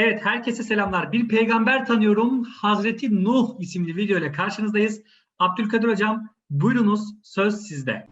Evet, herkese selamlar. Bir peygamber tanıyorum. Hazreti Nuh isimli video ile karşınızdayız. Abdülkadir Hocam, buyurunuz söz sizde.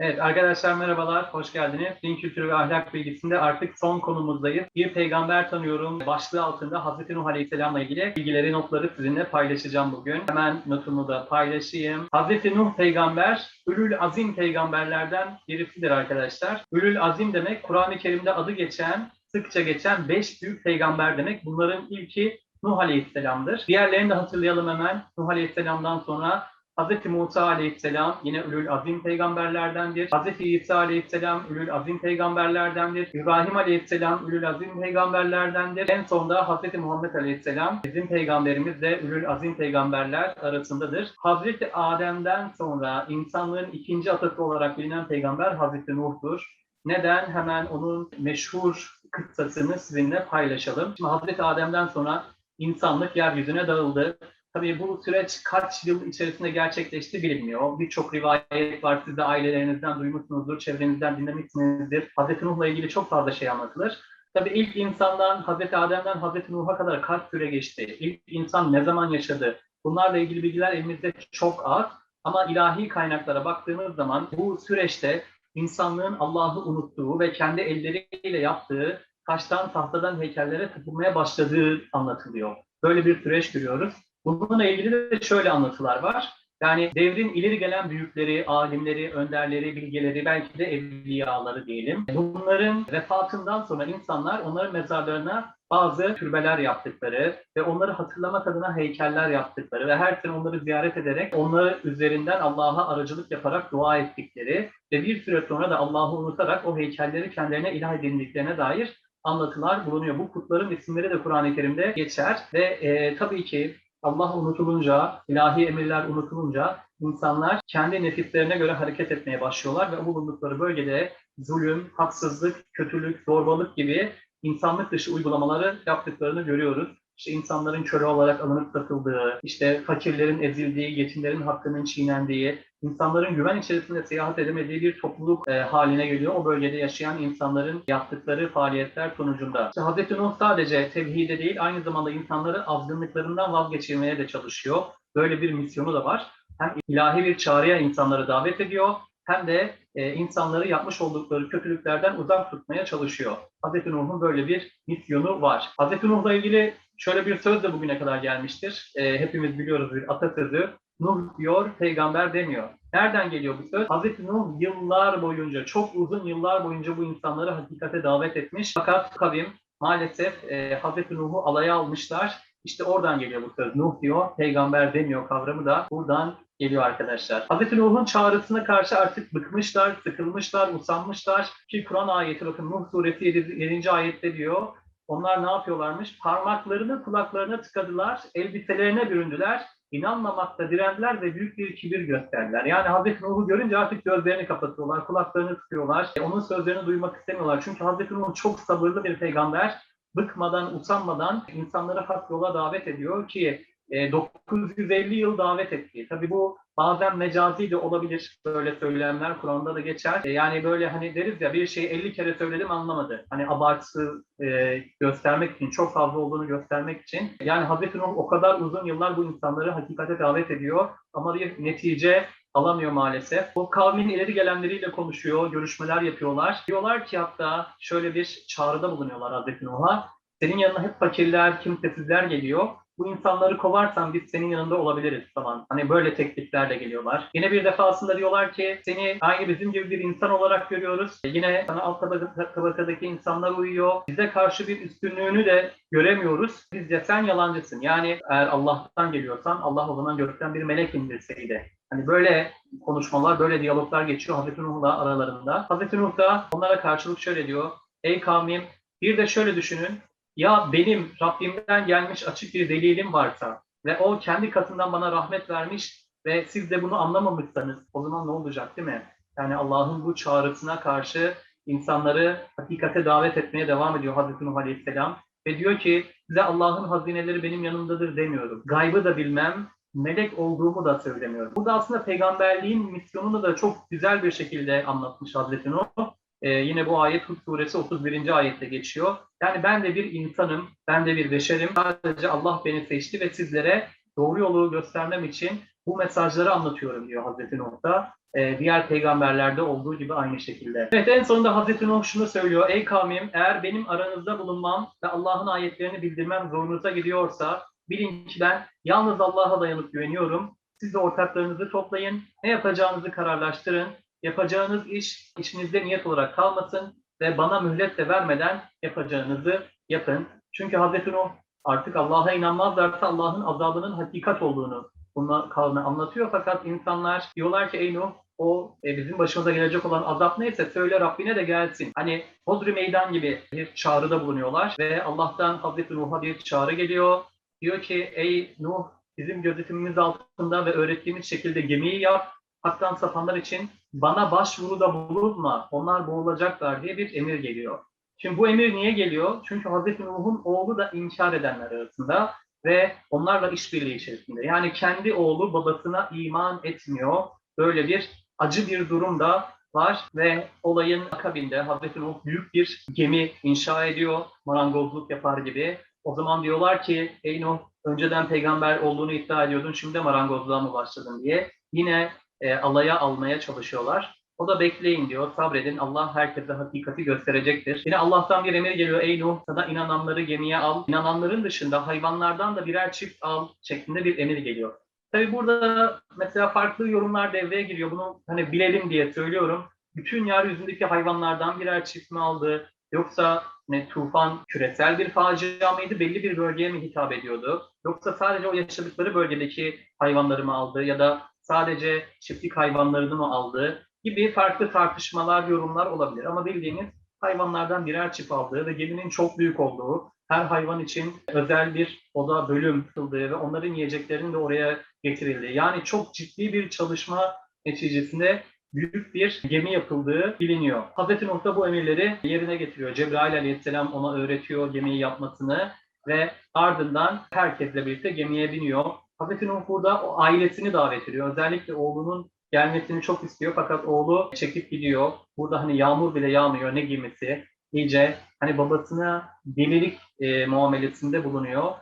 Evet arkadaşlar merhabalar, hoş geldiniz. Din kültürü ve ahlak bilgisinde artık son konumuzdayız. Bir peygamber tanıyorum başlığı altında Hazreti Nuh Aleyhisselam'la ilgili bilgileri, notları sizinle paylaşacağım bugün. Hemen notumu da paylaşayım. Hazreti Nuh peygamber, Ülül Azim peygamberlerden birisidir arkadaşlar. Ülül Azim demek Kur'an-ı Kerim'de adı geçen, sıkça geçen beş büyük peygamber demek. Bunların ilki Nuh Aleyhisselam'dır. Diğerlerini de hatırlayalım hemen. Nuh Aleyhisselam'dan sonra Hz. Musa aleyhisselam yine Ülül Azim peygamberlerdendir. Hz. İsa aleyhisselam Ülül Azim peygamberlerdendir. İbrahim aleyhisselam Ülül Azim peygamberlerdendir. En sonda Hz. Muhammed aleyhisselam bizim peygamberimiz de Ülül Azim peygamberler arasındadır. Hz. Adem'den sonra insanlığın ikinci atası olarak bilinen peygamber Hz. Nuh'tur. Neden? Hemen onun meşhur kıssasını sizinle paylaşalım. Şimdi Hz. Adem'den sonra insanlık yeryüzüne dağıldı. Tabii bu süreç kaç yıl içerisinde gerçekleşti bilinmiyor. Birçok rivayet var. Siz de ailelerinizden duymuşsunuzdur, çevrenizden dinlemişsinizdir. Hazreti Nuh'la ilgili çok fazla şey anlatılır. Tabii ilk insandan, Hazreti Adem'den Hazreti Nuh'a kadar kaç süre geçti? İlk insan ne zaman yaşadı? Bunlarla ilgili bilgiler elimizde çok az. Ama ilahi kaynaklara baktığımız zaman bu süreçte insanlığın Allah'ı unuttuğu ve kendi elleriyle yaptığı taştan, tahtadan heykellere tapılmaya başladığı anlatılıyor. Böyle bir süreç görüyoruz. Bununla ilgili de şöyle anlatılar var. Yani devrin ileri gelen büyükleri, alimleri, önderleri, bilgeleri, belki de evliyaları diyelim. Bunların vefatından sonra insanlar onların mezarlarına bazı türbeler yaptıkları ve onları hatırlamak adına heykeller yaptıkları ve her sene onları ziyaret ederek onları üzerinden Allah'a aracılık yaparak dua ettikleri ve bir süre sonra da Allah'ı unutarak o heykelleri kendilerine ilah edindiklerine dair anlatılar bulunuyor. Bu putların isimleri de Kur'an-ı Kerim'de geçer ve e, tabii ki Allah unutulunca, ilahi emirler unutulunca insanlar kendi nefislerine göre hareket etmeye başlıyorlar ve bulundukları bölgede zulüm, haksızlık, kötülük, zorbalık gibi insanlık dışı uygulamaları yaptıklarını görüyoruz. İşte insanların köle olarak alınıp satıldığı, işte fakirlerin ezildiği, yetimlerin hakkının çiğnendiği, insanların güven içerisinde seyahat edemediği bir topluluk e, haline geliyor. O bölgede yaşayan insanların yaptıkları faaliyetler sonucunda. İşte Hz. Nuh sadece tevhide değil, aynı zamanda insanları azgınlıklarından vazgeçirmeye de çalışıyor. Böyle bir misyonu da var. Hem ilahi bir çağrıya insanları davet ediyor, hem de e, insanları yapmış oldukları kötülüklerden uzak tutmaya çalışıyor. Hz. Nuh'un böyle bir misyonu var. Hz. Nuh'la ilgili şöyle bir söz de bugüne kadar gelmiştir. E, hepimiz biliyoruz bir atasözü. Nuh diyor, peygamber demiyor. Nereden geliyor bu söz? Hz. Nuh yıllar boyunca, çok uzun yıllar boyunca bu insanları hakikate davet etmiş. Fakat kavim maalesef e, Hz. Nuh'u alaya almışlar. İşte oradan geliyor bu söz. Nuh diyor, peygamber demiyor kavramı da buradan geliyor arkadaşlar. Hz. Nuh'un çağrısına karşı artık bıkmışlar, sıkılmışlar, usanmışlar. Ki Kur'an ayeti bakın Nuh suresi 7. 7. ayette diyor. Onlar ne yapıyorlarmış? Parmaklarını kulaklarına tıkadılar, elbiselerine büründüler, inanmamakta direndiler ve büyük bir kibir gösterdiler. Yani Hazreti Nuh'u görünce artık gözlerini kapatıyorlar, kulaklarını tıkıyorlar. E, onun sözlerini duymak istemiyorlar. Çünkü Hazreti Nuh çok sabırlı bir peygamber. Bıkmadan, usanmadan insanları hak yola davet ediyor ki e, 950 yıl davet etti. Tabii bu bazen mecazi de olabilir böyle söylemler Kur'an'da da geçer. E, yani böyle hani deriz ya bir şeyi 50 kere söyledim anlamadı. Hani abartısı e, göstermek için, çok fazla olduğunu göstermek için. Yani Hazreti Nuh o kadar uzun yıllar bu insanları hakikate davet ediyor ama bir netice alamıyor maalesef. Bu kavmin ileri gelenleriyle konuşuyor, görüşmeler yapıyorlar. Diyorlar ki hatta şöyle bir çağrıda bulunuyorlar Hazreti Nuh'a. Senin yanına hep fakirler, kimsesizler geliyor bu insanları kovarsan biz senin yanında olabiliriz falan. Hani böyle tekliflerle geliyorlar. Yine bir defasında diyorlar ki seni aynı bizim gibi bir insan olarak görüyoruz. Yine sana alt tabakadaki insanlar uyuyor. Bize karşı bir üstünlüğünü de göremiyoruz. Bizce sen yalancısın. Yani eğer Allah'tan geliyorsan Allah o zaman gökten bir melek indirseydi. Hani böyle konuşmalar, böyle diyaloglar geçiyor Hazreti Nuh'la aralarında. Hazreti Nuh da onlara karşılık şöyle diyor. Ey kavmim bir de şöyle düşünün ya benim Rabbimden gelmiş açık bir delilim varsa ve o kendi katından bana rahmet vermiş ve siz de bunu anlamamışsanız o zaman ne olacak değil mi? Yani Allah'ın bu çağrısına karşı insanları hakikate davet etmeye devam ediyor Hazreti Nuh Aleyhisselam. Ve diyor ki size Allah'ın hazineleri benim yanımdadır demiyorum. Gaybı da bilmem, melek olduğumu da söylemiyorum. Burada aslında peygamberliğin misyonunu da çok güzel bir şekilde anlatmış Hazreti Nuh. Ee, yine bu ayet Hud suresi 31. ayette geçiyor. Yani ben de bir insanım, ben de bir beşerim. Sadece Allah beni seçti ve sizlere doğru yolu göstermem için bu mesajları anlatıyorum diyor Hazreti Nuh'ta. Ee, diğer peygamberlerde olduğu gibi aynı şekilde. Evet en sonunda Hazreti Nuh şunu söylüyor. Ey kavmim eğer benim aranızda bulunmam ve Allah'ın ayetlerini bildirmem zorunuza gidiyorsa bilin ki ben yalnız Allah'a dayanıp güveniyorum. Siz de ortaklarınızı toplayın. Ne yapacağınızı kararlaştırın. Yapacağınız iş içinizde niyet olarak kalmasın ve bana mühlet de vermeden yapacağınızı yapın. Çünkü Hazreti Nuh artık Allah'a inanmazlarsa Allah'ın azabının hakikat olduğunu bununla kavme anlatıyor. Fakat insanlar diyorlar ki ey Nuh o e, bizim başımıza gelecek olan azap neyse söyle Rabbine de gelsin. Hani Hodri Meydan gibi bir çağrıda bulunuyorlar ve Allah'tan Hazreti Nuh'a bir çağrı geliyor. Diyor ki ey Nuh bizim gözetimimiz altında ve öğrettiğimiz şekilde gemiyi yap. Haktan sapanlar için bana başvuruda bulunma. Onlar boğulacaklar diye bir emir geliyor. Şimdi bu emir niye geliyor? Çünkü Hazreti Nuh'un oğlu da inkar edenler arasında ve onlarla işbirliği içerisinde. Yani kendi oğlu babasına iman etmiyor. Böyle bir acı bir durum da var ve olayın akabinde Hazreti Nuh büyük bir gemi inşa ediyor, marangozluk yapar gibi. O zaman diyorlar ki ey Nuh önceden peygamber olduğunu iddia ediyordun şimdi marangozluğa mı başladın diye. Yine e, alaya almaya çalışıyorlar. O da bekleyin diyor, sabredin. Allah herkese hakikati gösterecektir. Yine Allah'tan bir emir geliyor. Ey Nuh sana inananları gemiye al. İnananların dışında hayvanlardan da birer çift al şeklinde bir emir geliyor. Tabi burada mesela farklı yorumlar devreye giriyor. Bunu hani bilelim diye söylüyorum. Bütün yeryüzündeki hayvanlardan birer çift mi aldı? Yoksa ne tufan küresel bir facia mıydı? Belli bir bölgeye mi hitap ediyordu? Yoksa sadece o yaşadıkları bölgedeki hayvanları mı aldı? Ya da sadece çiftlik hayvanlarını mı aldı? Gibi farklı tartışmalar, yorumlar olabilir. Ama bildiğiniz hayvanlardan birer çift aldığı ve geminin çok büyük olduğu, her hayvan için özel bir oda bölüm kıldığı ve onların yiyeceklerinin de oraya getirildiği. Yani çok ciddi bir çalışma neticesinde büyük bir gemi yapıldığı biliniyor. Hazreti Nuh da bu emirleri yerine getiriyor. Cebrail aleyhisselam ona öğretiyor gemiyi yapmasını ve ardından herkesle birlikte gemiye biniyor. Hazreti Nuh burada o ailesini davet ediyor. Özellikle oğlunun gelmesini çok istiyor fakat oğlu çekip gidiyor. Burada hani yağmur bile yağmıyor ne gemisi. İyice hani babasına delilik e, muamelesinde bulunuyor.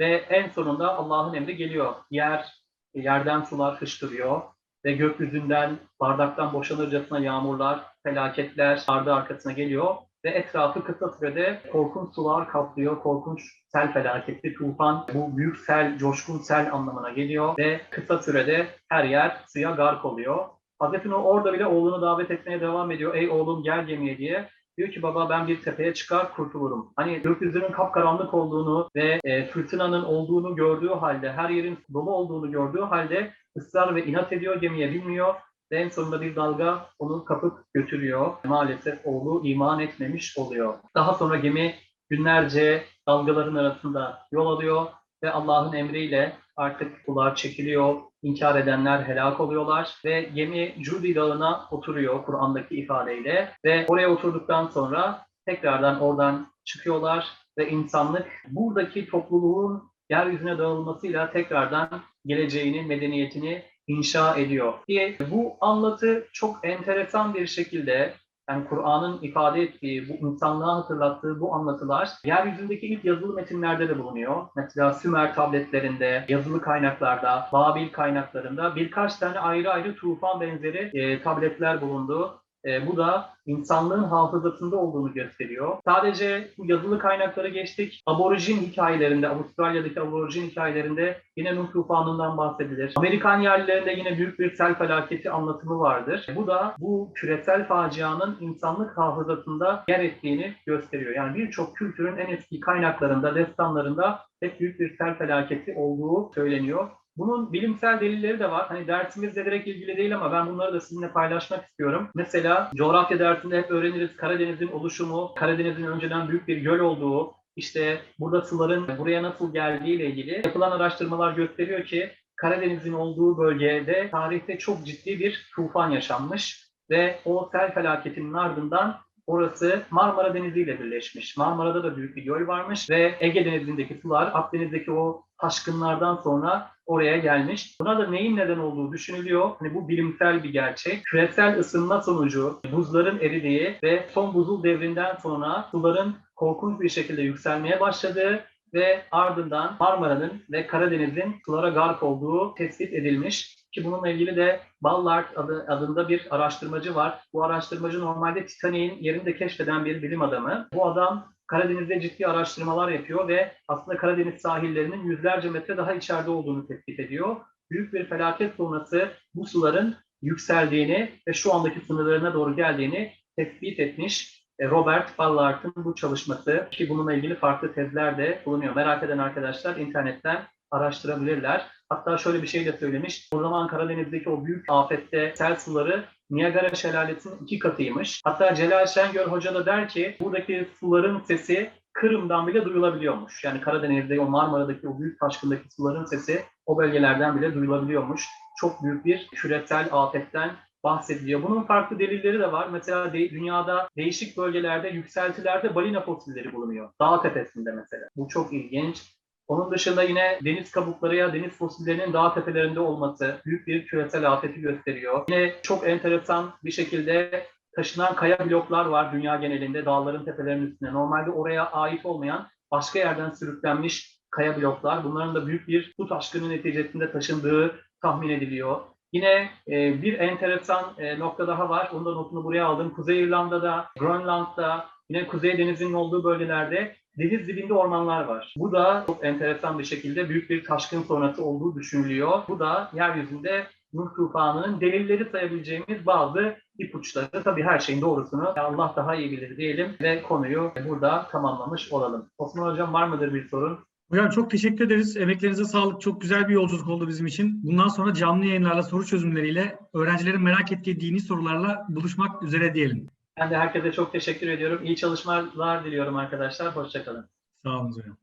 Ve en sonunda Allah'ın emri geliyor. Yer, yerden sular fışkırıyor ve gökyüzünden bardaktan boşanırcasına yağmurlar, felaketler ardı arkasına geliyor ve etrafı kısa sürede korkunç sular kaplıyor. Korkunç sel felaketi, tufan, bu büyük sel, coşkun sel anlamına geliyor ve kısa sürede her yer suya gark oluyor. Hazreti Nuh orada bile oğlunu davet etmeye devam ediyor. Ey oğlum gel gemiye diye. Diyor ki baba ben bir tepeye çıkar kurtulurum. Hani gökyüzünün kapkaranlık olduğunu ve e, fırtınanın olduğunu gördüğü halde, her yerin dolu olduğunu gördüğü halde ısrar ve inat ediyor, gemiye binmiyor. Ve en sonunda bir dalga onu kapıp götürüyor. Maalesef oğlu iman etmemiş oluyor. Daha sonra gemi günlerce dalgaların arasında yol alıyor ve Allah'ın emriyle artık sular çekiliyor, inkar edenler helak oluyorlar ve gemi Cudi Dağı'na oturuyor Kur'an'daki ifadeyle ve oraya oturduktan sonra tekrardan oradan çıkıyorlar ve insanlık buradaki topluluğun yeryüzüne dağılmasıyla tekrardan geleceğini, medeniyetini inşa ediyor. Diye bu anlatı çok enteresan bir şekilde yani Kur'an'ın ifade ettiği, bu insanlığa hatırlattığı bu anlatılar yeryüzündeki ilk yazılı metinlerde de bulunuyor. Mesela Sümer tabletlerinde, yazılı kaynaklarda, Babil kaynaklarında birkaç tane ayrı ayrı tufan benzeri e, tabletler bulundu. E, bu da insanlığın hafızasında olduğunu gösteriyor. Sadece bu yazılı kaynakları geçtik. Aborjin hikayelerinde, Avustralya'daki aborjin hikayelerinde yine Nuh tufanından bahsedilir. Amerikan yerlilerinde yine büyük bir sel felaketi anlatımı vardır. Bu da bu küresel facianın insanlık hafızasında yer ettiğini gösteriyor. Yani birçok kültürün en eski kaynaklarında, destanlarında hep büyük bir sel felaketi olduğu söyleniyor. Bunun bilimsel delilleri de var. Hani dersimizle direkt ilgili değil ama ben bunları da sizinle paylaşmak istiyorum. Mesela coğrafya dersinde hep öğreniriz Karadeniz'in oluşumu, Karadeniz'in önceden büyük bir göl olduğu, işte burada suların buraya nasıl geldiği ile ilgili yapılan araştırmalar gösteriyor ki Karadeniz'in olduğu bölgede tarihte çok ciddi bir tufan yaşanmış ve o sel felaketinin ardından Orası Marmara Denizi ile birleşmiş. Marmara'da da büyük bir göl varmış ve Ege Denizi'ndeki sular Akdeniz'deki o taşkınlardan sonra oraya gelmiş. Buna da neyin neden olduğu düşünülüyor. Hani bu bilimsel bir gerçek. Küresel ısınma sonucu buzların eridiği ve son buzul devrinden sonra suların korkunç bir şekilde yükselmeye başladığı ve ardından Marmara'nın ve Karadeniz'in sulara gark olduğu tespit edilmiş. Ki bununla ilgili de Ballard adı, adında bir araştırmacı var. Bu araştırmacı normalde Titanik'in yerini de keşfeden bir bilim adamı. Bu adam Karadeniz'de ciddi araştırmalar yapıyor ve aslında Karadeniz sahillerinin yüzlerce metre daha içeride olduğunu tespit ediyor. Büyük bir felaket sonrası bu suların yükseldiğini ve şu andaki sınırlarına doğru geldiğini tespit etmiş. E, Robert Ballard'ın bu çalışması ki bununla ilgili farklı tezler de bulunuyor. Merak eden arkadaşlar internetten araştırabilirler. Hatta şöyle bir şey de söylemiş. O zaman Karadeniz'deki o büyük afette sel suları Niagara Şelalesi'nin iki katıymış. Hatta Celal Şengör Hoca da der ki buradaki suların sesi Kırım'dan bile duyulabiliyormuş. Yani Karadeniz'de o Marmara'daki o büyük taşkındaki suların sesi o bölgelerden bile duyulabiliyormuş. Çok büyük bir küresel afetten bahsediliyor. Bunun farklı delilleri de var. Mesela de- dünyada değişik bölgelerde yükseltilerde balina fosilleri bulunuyor. Dağ tepesinde mesela. Bu çok ilginç. Onun dışında yine deniz kabukları ya deniz fosillerinin dağ tepelerinde olması büyük bir küresel afeti gösteriyor. Yine çok enteresan bir şekilde taşınan kaya bloklar var dünya genelinde dağların tepelerinin üstünde. Normalde oraya ait olmayan başka yerden sürüklenmiş kaya bloklar. Bunların da büyük bir su taşkını neticesinde taşındığı tahmin ediliyor. Yine e, bir enteresan e, nokta daha var. Onun da notunu buraya aldım. Kuzey İrlanda'da, Grönland'da, yine Kuzey Denizi'nin olduğu bölgelerde deniz dibinde ormanlar var. Bu da çok enteresan bir şekilde büyük bir taşkın sonrası olduğu düşünülüyor. Bu da yeryüzünde Nuh tufanının delilleri sayabileceğimiz bazı ipuçları. Tabii her şeyin doğrusunu Allah daha iyi bilir diyelim ve konuyu burada tamamlamış olalım. Osman Hocam var mıdır bir sorun? Hocam çok teşekkür ederiz. Emeklerinize sağlık. Çok güzel bir yolculuk oldu bizim için. Bundan sonra canlı yayınlarla, soru çözümleriyle, öğrencilerin merak ettiği dini sorularla buluşmak üzere diyelim. Ben de herkese çok teşekkür ediyorum. İyi çalışmalar diliyorum arkadaşlar. Hoşçakalın. Sağ olun hocam.